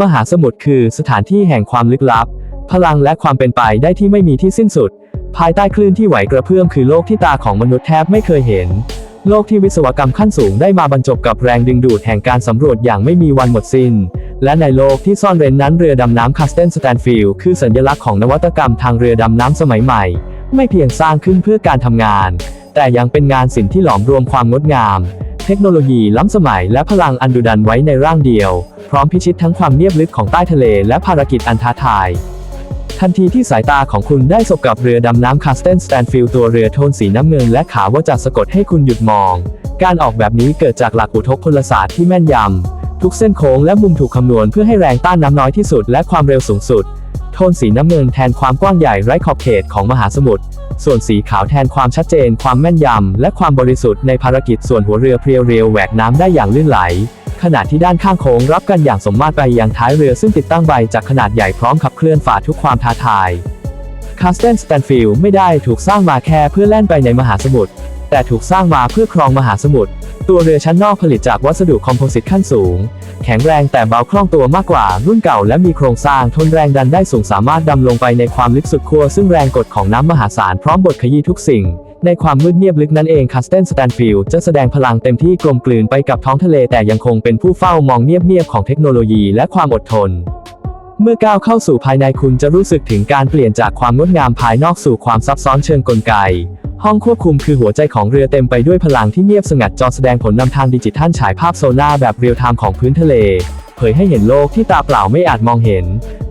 มหาสมุทรคือสถานที่แห่งความลึกลับ พลังและความเป็นไปได้ที่ไม่มีที่สิ้นสุด ภายใต้คลื่นที่ไหวกระเพื่อมคือโลกที่ตาของมนุษย์แทบไม่เคยเห็น โลกที่วิศวกรรมขั้นสูงได้มาบรรจบกับแรงดึงดูดแห่งการสำรวจอย่างไม่มีวันหมดสิ้น และในโลกที่ซ่อนเร้นนั้นเรือดำน้ำคาสเตนสแตนฟิลด์คือสัญลักษณ์ของนวัตกรรมทางเรือดำน้ำสมัยใหม่ ไม่เพียงสร้างขึ้นเพื่อการทำงาน แต่ยังเป็นงานศิลป์ที่หลอมรวมความงดงาม เทคโนโลยีล้ำสมัยและพลังอันดุดันไว้ในร่างเดียว พร้อมพิชิตทั้งความเงียบลึกของใต้ทะเลและภารกิจอันท้าทาย ทันทีที่สายตาของคุณได้สบกับเรือดำน้ำคาสเตนสแตนฟิลตัวเรือโทนสีน้ำเงินและขาวว่าจะสะกดให้คุณหยุดมอง การออกแบบนี้เกิดจากหลักอุทกพลศาสตร์ที่แม่นยำทุกเส้นโค้งและมุมถูกคำนวณเพื่อให้แรงต้านน้ำน้อยที่สุดและความเร็วสูงสุด ทนสีน้ำเงินแทนความกว้างใหญ่ไร้ขอบเขตของมหาสมุทร ส่วนสีขาวแทนความชัดเจน ความแม่นยำ และความบริสุทธิ์ในภารกิจส่วนหัวเรือเพรียวเรียวแหวกน้ำได้อย่างลื่นไหล ขณะที่ด้านข้างโค้งรับกันอย่างสมมาตรไปยังท้ายเรือซึ่งติดตั้งใบจากขนาดใหญ่พร้อมขับเคลื่อนฝ่าทุกความท้าทายคาสเตนสแตนฟิลด์ไม่ได้ถูกสร้างมาแค่เพื่อแล่นไปในมหาสมุทร แต่ถูกสร้างมาเพื่อครองมหาสมุทร ตัวเรือชั้นนอกผลิตจากวัสดุคอมโพสิตขั้นสูง แข็งแรงแต่เบาคล่องตัวมากกว่ารุ่นเก่าและมีโครงสร้างทนแรงดันได้สูงสามารถดำลงไปในความลึกสุดขั้วซึ่งแรงกดของน้ำมหาศาลพร้อมบดขยี้ทุกสิ่ง ในความมืดเงียบลึกนั้นเองคาสเตนสแตนฟิลด์จะแสดงพลังเต็มที่กลมกลืนไปกับท้องทะเลแต่ยังคงเป็นผู้เฝ้ามองเงียบๆของเทคโนโลยีและความอดทนเมื่อก้าวเข้าสู่ภายในคุณจะรู้สึกถึงการเปลี่ยนจากความงดงามภายนอกสู่ความซับซ้อนเชิงกลไก ห้องควบคุมคือหัวใจของเรือเต็มไปด้วยพลังที่เงียบสงัดจอแสดงผลนำทางดิจิทัลฉายภาพโซน่าแบบเรียลไทม์ของพื้นทะเล เผยให้เห็นโลกที่ตาเปล่าไม่อาจมองเห็น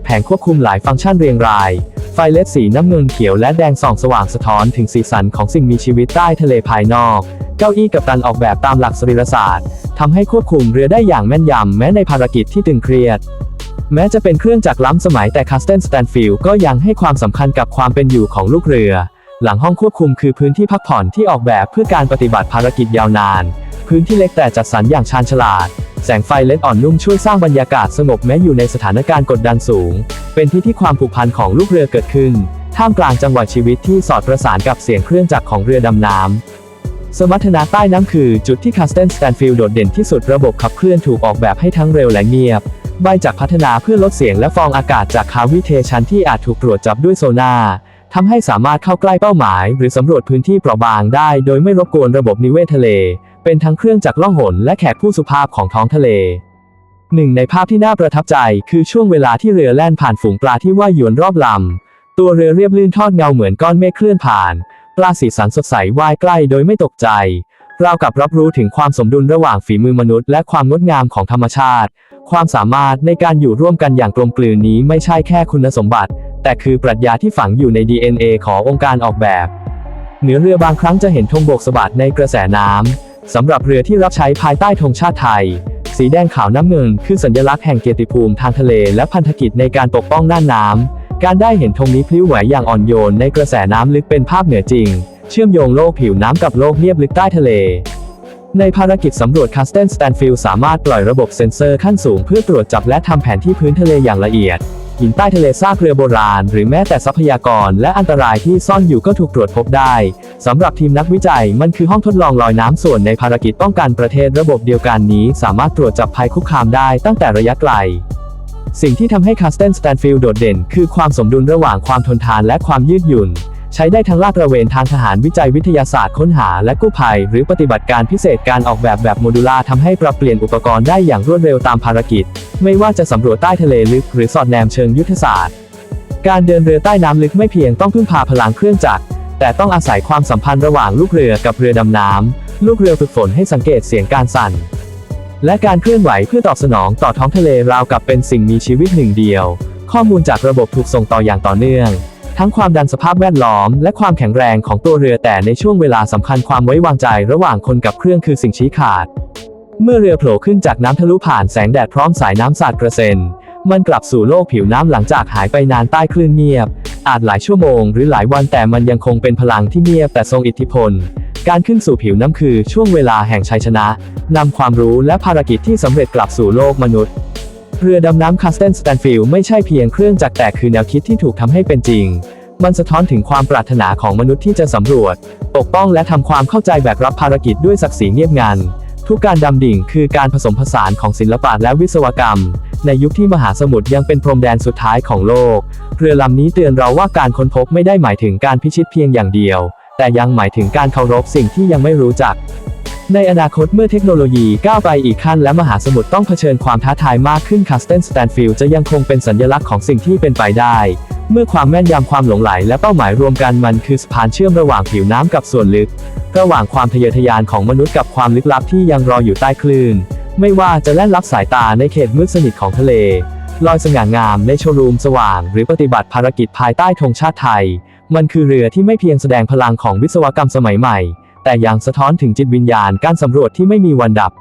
แผงควบคุมหลายฟังก์ชันเรียงราย ไฟเลสสีน้ำเงินเขียวและแดงส่องสว่างสะท้อนถึงสีสันของสิ่งมีชีวิตใต้ทะเลภายนอก เก้าอี้กัปตันออกแบบตามหลักสรีรศาสตร์ทำให้ควบคุมเรือได้อย่างแม่นยำแม้ในภารกิจที่ตึงเครียดแม้จะเป็นเครื่องจักรล้ำสมัยแต่คาสเตนสแตนฟิลด์ก็ยังให้ความสำคัญกับความเป็นอยู่ของลูกเรือ หลังห้องควบคุมคือพื้นที่พักผ่อนที่ออกแบบเพื่อการปฏิบัติภารกิจยาวนาน พื้นที่เล็กแต่จัดสรรอย่างชาญฉลาด แสงไฟเลดอ่อนนุ่มช่วยสร้างบรรยากาศสงบแม้อยู่ในสถานการณ์กดดันสูง เป็นที่ที่ความผูกพันของลูกเรือเกิดขึ้น ท่ามกลางจังหวะชีวิตที่สอดประสานกับเสียงเครื่องจักรของเรือดำน้ำ สมรรถนะใต้น้ำคือจุดที่คาสเตนสแตนฟิลด์โดดเด่นที่สุดระบบขับเคลื่อนถูกออกแบบให้ทั้งเร็วและเงียบใบจากพัฒนาเพื่อลดเสียงและฟองอากาศจากคาวิเทชันที่อาจถูกตรวจจับด้วยโซนาร์ ทำให้สามารถเข้าใกล้เป้าหมาย หรือสำรวจพื้นที่เปราะบางได้ โดยไม่รบกวนระบบนิเวศทะเล เป็นทั้งเครื่องจักรล่องหนและแขกผู้สุภาพของท้องทะเลหนึ่งในภาพที่น่าประทับใจคือช่วงเวลาที่เรือแล่นผ่านฝูงปลาที่ว่ายวนรอบลำ ตัวเรือเรียบลื่นทอดเงาเหมือนก้อนเมฆเคลื่อนผ่าน ปลาสีสันสดใสว่ายใกล้โดยไม่ตกใจราวกับรับรู้ถึงความสมดุลระหว่างฝีมือมนุษย์และความงดงามของธรรมชาติ ความสามารถในการอยู่ร่วมกันอย่างกลมกลืนนี้ไม่ใช่แค่คุณสมบัติ แต่คือปรัชญาที่ฝังอยู่ใน DNA ขององค์การออกแบบเหนือเรือบางครั้งจะเห็นธงโบกสะบัดในกระแสน้ำสำหรับเรือที่รับใช้ภายใต้ธงชาติไทย สีแดงขาวน้ำเงินคือสัญลักษณ์แห่งเกียรติภูมิทางทะเลและพันธกิจในการปกป้องน่านน้ำการได้เห็นธงนี้พลิ้วไหวอย่างอ่อนโยนในกระแสน้ำลึกเป็นภาพเหนือจริง เชื่อมโยงโลกผิวน้ำกับโลกเงียบลึกใต้ทะเล ในภารกิจสำรวจคาสเตนสแตนฟิลด์สามารถปล่อยระบบเซ็นเซอร์ขั้นสูงเพื่อตรวจจับและทำแผนที่พื้นทะเลอย่างละเอียด หินใต้ทะเลซากเรือโบราณ หรือแม้แต่ทรัพยากรและอันตรายที่ซ่อนอยู่ก็ถูกตรวจพบได้สำหรับทีมนักวิจัยมันคือห้องทดลองลอยน้ำส่วนในภารกิจป้องกันประเทศระบบเดียวกันนี้ สามารถตรวจจับภัยคุกคามได้ตั้งแต่ระยะไกลสิ่งที่ทำให้คาสเตนสแตนฟิลด์โดดเด่น คือความสมดุลระหว่างความทนทานและความยืดหยุ่น ใช้ได้ทั้งลาดตระเวนทางทหารวิจัยวิทยาศาสตร์ค้นหาและกู้ภัย หรือปฏิบัติการพิเศษการออกแบบแบบโมดูล่าทำให้ปรับเปลี่ยนอุปกรณ์ได้อย่างรวดเร็วตามภารกิจ ไม่ว่าจะสำรวจใต้ทะเลลึกหรือสอดแนมเชิงยุทธศาสตร์ การเดินเรือใต้น้ำลึกไม่เพียงต้องพึ่งพาพลังเครื่องจักรแต่ต้องอาศัยความสัมพันธ์ระหว่างลูกเรือกับเรือดำน้ำลูกเรือฝึกฝนให้สังเกตเสียงการสั่น และการเคลื่อนไหวเพื่อตอบสนองต่อท้องทะเลราวกับเป็นสิ่งมีชีวิตหนึ่งเดียว ข้อมูลจากระบบถูกส่งต่ออย่างต่อเนื่อง ทั้งความดันสภาพแวดล้อม และความแข็งแรงของตัวเรือแต่ในช่วงเวลาสำคัญความไว้วางใจระหว่างคนกับเครื่องคือสิ่งชี้ขาด เมื่อเรือโผล่ขึ้นจากน้ำทะลุผ่านแสงแดดพร้อมสายน้ำสาดกระเซ็น มันกลับสู่โลกผิวน้ำหลังจากหายไปนานใต้คลื่นเงียบ อาจหลายชั่วโมงหรือหลายวันแต่มันยังคงเป็นพลังที่เงียบแต่ทรงอิทธิพล การขึ้นสู่ผิวน้ำคือช่วงเวลาแห่งชัยชนะนำความรู้และภารกิจที่สำเร็จกลับสู่โลกมนุษย์ เรือดำน้ำคาสเตนสแตนฟิลด์ไม่ใช่เพียงเครื่องจักรแต่คือแนวคิดที่ถูกทำให้เป็นจริง มันสะท้อนถึงความปรารถนาของมนุษย์ที่จะสำรวจ ปกป้องและทำความเข้าใจแบกรับภารกิจด้วยศักดิ์ศรีเงียบงันทุกการดำดิ่งคือการผสมผสานของศิลปะและวิศวกรรม ในยุคที่มหาสมุทรยังเป็นพรมแดนสุดท้ายของโลก เรือลำนี้เตือนเราว่าการค้นพบไม่ได้หมายถึงการพิชิตเพียงอย่างเดียว แต่ยังหมายถึงการเคารพสิ่งที่ยังไม่รู้จัก ในอนาคตเมื่อเทคโนโลยีก้าวไปอีกขั้นและมหาสมุทรต้องเผชิญความท้าทายมากขึ้นคาสเทนสแตนฟิลด์จะยังคงเป็นสัญลักษณ์ของสิ่งที่เป็นไปได้ เมื่อความแม่นยำความหลงไหลและเป้าหมายรวมกันมันคือสะพานเชื่อมระหว่างผิวน้ำกับส่วนลึก ระหว่างความทะเยอทะยานของมนุษย์กับความลึกลับที่ยังรออยู่ใต้คลื่น ไม่ว่าจะแล่นลับสายตาในเขตมืดสนิทของทะเล ลอยสง่างามในโชว์รูมสว่าง หรือปฏิบัติภารกิจภายใต้ธงชาติไทย มันคือเรือที่ไม่เพียงแสดงพลังของวิศวกรรมสมัยใหม่ แต่อย่างสะท้อนถึงจิตวิญญาณการสำรวจที่ไม่มีวันดับ